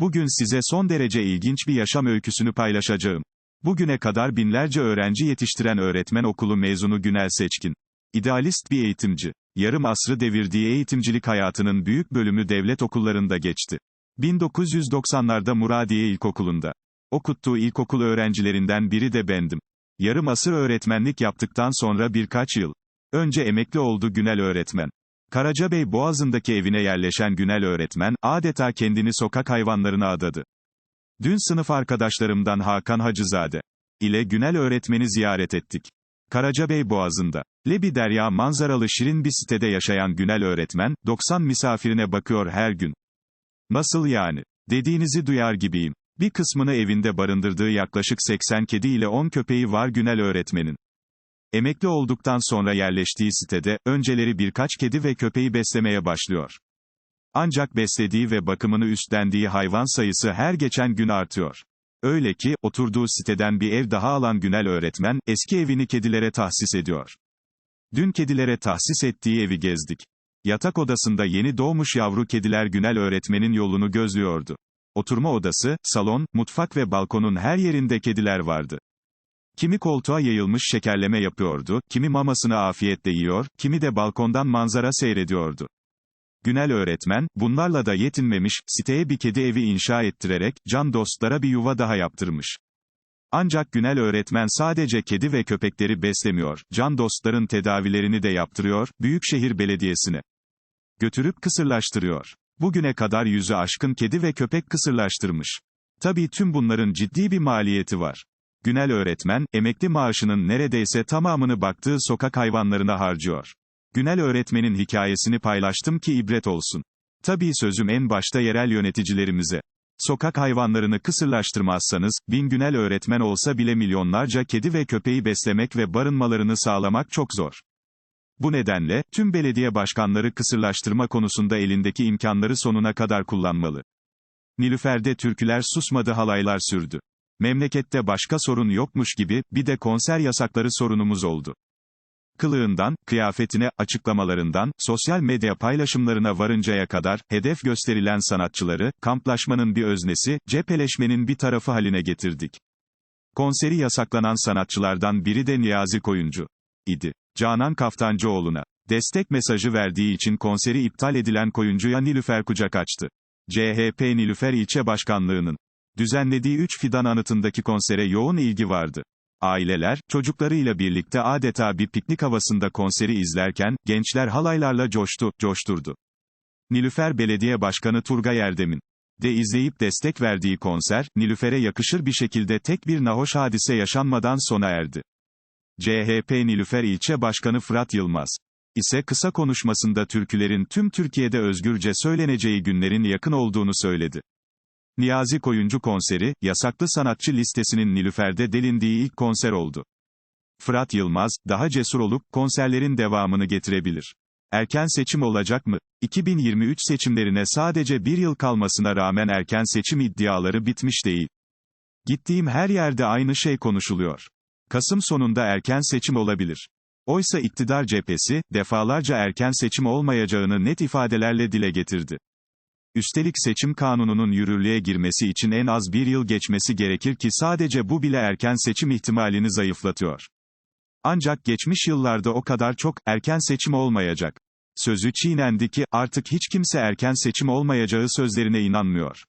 Bugün size son derece ilginç bir yaşam öyküsünü paylaşacağım. Bugüne kadar binlerce öğrenci yetiştiren öğretmen okulu mezunu Günel Seçkin. İdealist bir eğitimci. Yarım asrı devirdiği eğitimcilik hayatının büyük bölümü devlet okullarında geçti. 1990'larda Muradiye İlkokulu'nda. Okuttuğu ilkokul öğrencilerinden biri de bendim. Yarım asır öğretmenlik yaptıktan sonra birkaç yıl önce emekli oldu Günel öğretmen. Karacabey Boğazı'ndaki evine yerleşen Günel öğretmen, adeta kendini sokak hayvanlarına adadı. Dün sınıf arkadaşlarımdan Hakan Hacızade ile Günel öğretmeni ziyaret ettik. Karacabey Boğazı'nda. Lebi Derya manzaralı şirin bir sitede yaşayan Günel öğretmen, 90 misafirine bakıyor her gün. Nasıl yani? Dediğinizi duyar gibiyim. Bir kısmını evinde barındırdığı yaklaşık 80 kedi ile 10 köpeği var Günel öğretmenin. Emekli olduktan sonra yerleştiği sitede, önceleri birkaç kedi ve köpeği beslemeye başlıyor. Ancak beslediği ve bakımını üstlendiği hayvan sayısı her geçen gün artıyor. Öyle ki, oturduğu siteden bir ev daha alan Günel öğretmen, eski evini kedilere tahsis ediyor. Dün kedilere tahsis ettiği evi gezdik. Yatak odasında yeni doğmuş yavru kediler Günel öğretmenin yolunu gözlüyordu. Oturma odası, salon, mutfak ve balkonun her yerinde kediler vardı. Kimi koltuğa yayılmış şekerleme yapıyordu, kimi mamasını afiyetle yiyor, kimi de balkondan manzara seyrediyordu. Günel öğretmen, bunlarla da yetinmemiş, siteye bir kedi evi inşa ettirerek, can dostlara bir yuva daha yaptırmış. Ancak Günel öğretmen sadece kedi ve köpekleri beslemiyor, can dostların tedavilerini de yaptırıyor, Büyükşehir Belediyesi'ne götürüp kısırlaştırıyor. Bugüne kadar yüzü aşkın kedi ve köpek kısırlaştırmış. Tabii tüm bunların ciddi bir maliyeti var. Günel öğretmen, emekli maaşının neredeyse tamamını baktığı sokak hayvanlarına harcıyor. Günel öğretmenin hikayesini paylaştım ki ibret olsun. Tabii sözüm en başta yerel yöneticilerimize. Sokak hayvanlarını kısırlaştırmazsanız, bin Günel öğretmen olsa bile milyonlarca kedi ve köpeği beslemek ve barınmalarını sağlamak çok zor. Bu nedenle, tüm belediye başkanları kısırlaştırma konusunda elindeki imkanları sonuna kadar kullanmalı. Nilüfer'de türküler susmadı halaylar sürdü. Memlekette başka sorun yokmuş gibi, bir de konser yasakları sorunumuz oldu. Kılığından, kıyafetine, açıklamalarından, sosyal medya paylaşımlarına varıncaya kadar, hedef gösterilen sanatçıları, kamplaşmanın bir öznesi, cepheleşmenin bir tarafı haline getirdik. Konseri yasaklanan sanatçılardan biri de Niyazi Koyuncu idi. Canan Kaftancıoğlu'na destek mesajı verdiği için konseri iptal edilen Koyuncu'ya Nilüfer kucak açtı. CHP Nilüfer İlçe Başkanlığı'nın düzenlediği 3 fidan anıtındaki konsere yoğun ilgi vardı. Aileler, çocuklarıyla birlikte adeta bir piknik havasında konseri izlerken, gençler halaylarla coştu, coşturdu. Nilüfer Belediye Başkanı Turgay Erdem'in de izleyip destek verdiği konser, Nilüfer'e yakışır bir şekilde tek bir nahoş hadise yaşanmadan sona erdi. CHP Nilüfer İlçe Başkanı Fırat Yılmaz ise kısa konuşmasında türkülerin tüm Türkiye'de özgürce söyleneceği günlerin yakın olduğunu söyledi. Niyazi Koyuncu konseri, yasaklı sanatçı listesinin Nilüfer'de delindiği ilk konser oldu. Fırat Yılmaz, daha cesur olup, konserlerin devamını getirebilir. Erken seçim olacak mı? 2023 seçimlerine sadece bir yıl kalmasına rağmen erken seçim iddiaları bitmiş değil. Gittiğim her yerde aynı şey konuşuluyor. Kasım sonunda erken seçim olabilir. Oysa iktidar cephesi, defalarca erken seçim olmayacağını net ifadelerle dile getirdi. Üstelik seçim kanununun yürürlüğe girmesi için en az bir yıl geçmesi gerekir ki sadece bu bile erken seçim ihtimalini zayıflatıyor. Ancak geçmiş yıllarda o kadar çok, erken seçim olmayacak. Sözü çiğnendi ki, artık hiç kimse erken seçim olmayacağı sözlerine inanmıyor.